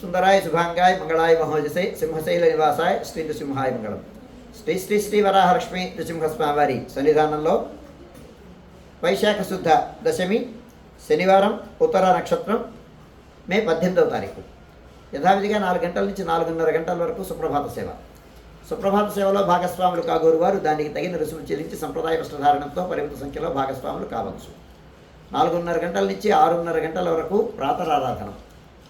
సుందరాయ శుభాంగాయ మంగళాయ మహోజసే సింహశైల నివాసాయ శ్రీ నృసింహాయ మంగళం శ్రీ శ్రీ శ్రీ వరాహలక్ష్మి నృసింహస్వామివారి సన్నిధానంలో వైశాఖ శుద్ధ దశమి శనివారం ఉత్తర నక్షత్రం మే పద్దెనిమిదవ తారీఖు. యథావిధిగా నాలుగు గంటల నుంచి నాలుగున్నర గంటల వరకు సుప్రభాత సేవ. సుప్రభాత సేవలో భాగస్వాములు కాగోరు వారు దానికి తగిన రుసుము చెల్లించి సంప్రదాయ వస్త్రధారణంతో పరిమిత సంఖ్యలో భాగస్వాములు కావచ్చు. నాలుగున్నర గంటల నుంచి ఆరున్నర గంటల వరకు ప్రాతరారాధనం.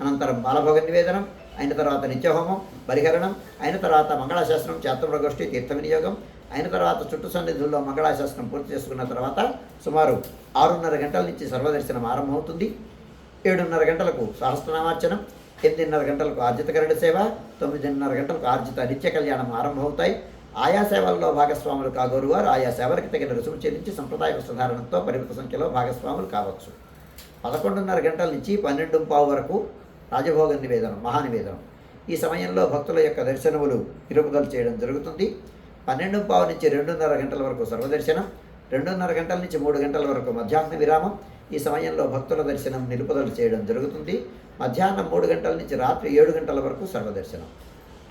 అనంతరం బాలభోగ నివేదనం అయిన తర్వాత నిత్యహోమం పరిహరణం అయిన తర్వాత మంగళాశాస్త్రం చాతుర్వగోష్ఠి తీర్థ వినియోగం అయిన తర్వాత చుట్టు సన్నిధుల్లో మంగళాశాస్త్రం పూర్తి చేసుకున్న తర్వాత సుమారు ఆరున్నర గంటల నుంచి సర్వదర్శనం ఆరంభమవుతుంది. ఏడున్నర గంటలకు సహస్రనామార్చనం ఎనిమిదిన్నర గంటలకు ఆర్జిత గరుడ సేవ తొమ్మిదిన్నర గంటలకు ఆర్జిత నిత్య కళ్యాణం ఆరంభమవుతాయి. ఆయా సేవల్లో భాగస్వాములు కాగోరు వారు ఆయా సేవలకు తగిన రుసుము చెల్లించి సంప్రదాయ వస్త్రధారణంతో పరిమిత సంఖ్యలో భాగస్వాములు కావచ్చు. పదకొండున్నర గంటల నుంచి పన్నెండు పావు వరకు రాజభోగ నివేదనం మహానివేదనం. ఈ సమయంలో భక్తుల యొక్క దర్శనములు నిలుపుదల చేయడం జరుగుతుంది. పన్నెండు పావు నుంచి రెండున్నర గంటల వరకు సర్వదర్శనం రెండున్నర గంటల నుంచి మూడు గంటల వరకు మధ్యాహ్న విరామం. ఈ సమయంలో భక్తుల దర్శనం నిలుపుదల చేయడం జరుగుతుంది. మధ్యాహ్నం మూడు గంటల నుంచి రాత్రి ఏడు గంటల వరకు సర్వదర్శనం.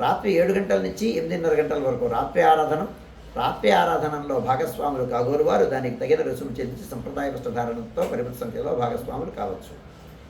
రాత్రి ఏడు గంటల నుంచి ఎనిమిదిన్నర గంటల వరకు రాత్రి ఆరాధన. రాత్రి ఆరాధనలో భాగస్వాములు కాగోరు వారు దానికి తగిన రుసుము చెల్లించి సంప్రదాయ వస్త్రధారణతో పరిమిత సంఖ్యలో భాగస్వాములు కావచ్చు.